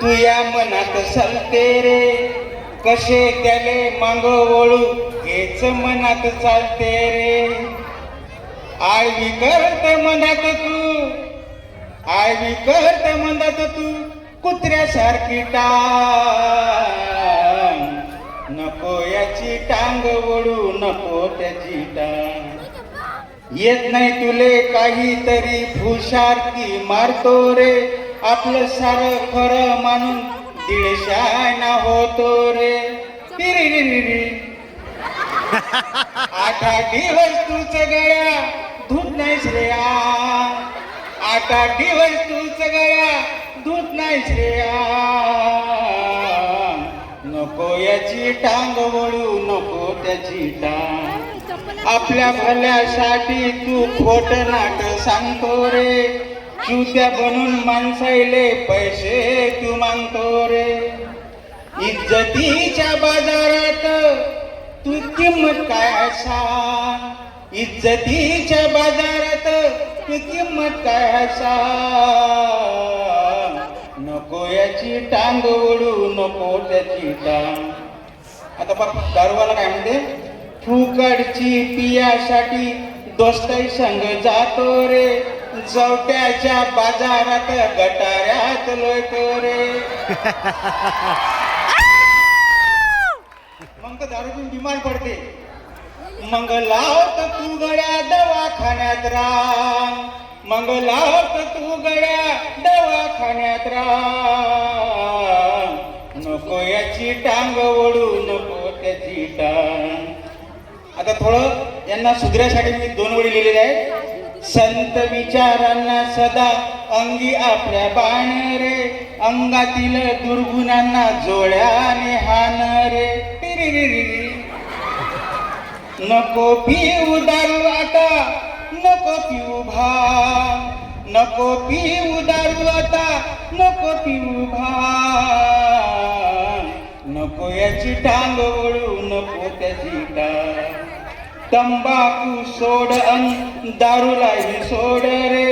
तुया मनात चालते रे. कसे त्याले मांग वळू हेच मनात चालते रे. आळवी करत मनात तू आळवी करत मनात तू कुत्र्यासारखी टांग. नको याची टांग वळू नको त्याची टांग. येत नाही तुले काहीतरी फुशारकी मारतो रे. आपलं सार खरं मानून दीडशाना होतो रे. आठ दिवस तूच गळ्या धूत नाही श्रेया आठ दिवस तूच गळ्या धूत नाही श्रेया नको याची टांग वळू नको त्याची टांग. आपल्या भल्यासाठी तू खोट नाट सांगतो रे. चुत्या बनून माणसाईले पैसे तू मागतो रे. इज्जतीच्या बाजारात तू किंमत काय असा? इज्जतीच्या बाजारात तू किंमत काय असा? नको याची टांग ओढू नको त्याची टांग. आता बघ दारूवाला काय म्हणते? फुकटची पियासाठी दोस्ताई संग जातो रे. जवट्याच्या बाजारात गटाऱ्यात लोयतो रे. मग तर दारू बिमार पडते. मग लावत तू गड्या दवाखान्यात राम मग लावत तू गड्या दवाखान्यात राम नको याची टांग ओढू नको त्याची टांग. आता थोडं यांना सुधऱ्यासाठी मी दोन वडी लिहिलेले आहेत. संत विचारांना सदा अंगी आपल्या बाण रे. अंगातील दुर्गुणांना जोड्याने हान रे. नको पिऊ दारू आता नको पिऊ भा नको पिऊ दारू आता नको पिऊ भा नको याची टांग ओळू नको त्याची तंबाखू सोड अन दारूलाही सोड रे.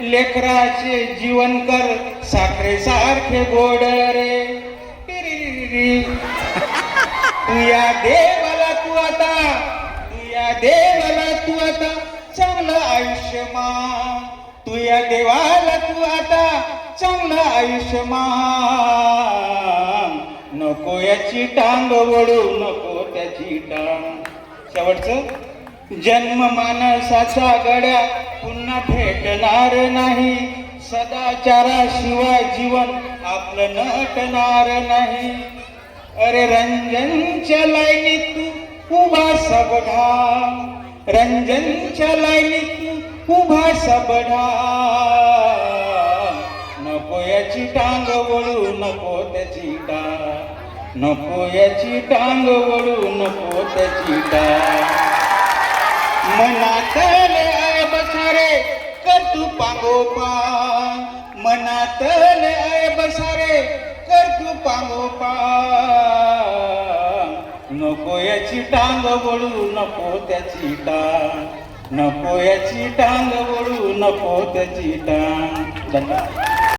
लेकराचे जीवन कर साखरे सारखे गोड रे. तू या देवाला तू आता. तू या देवाला तू आता. चांगलं आयुष्य मा तू या देवाला तू आता. चांगलं आयुष्य मा नको याची टांग वळू नको त्याची टांग. शेवटचं. जन्म मानसाचा गड्या पुन्हा भेटणार नाही. सदाचाराशिवाय जीवन आपलं नटणार नाही. अरे रंजनच्या लाईनीत तू उभा सबढा रंजनच्या लाईनीत तू उभा सबढा नको याची टांग वळू नको त्याची टांग नको याची टांग वळू नको त्याची टांग. मनातले आय बसारे कर तू पांगोपा मनातले आय बसारे कर तू पांगोपा नको याची टांग वळू नको त्याची टांग. नको याची टांग वळू नको त्याची टांग. धन्यवाद.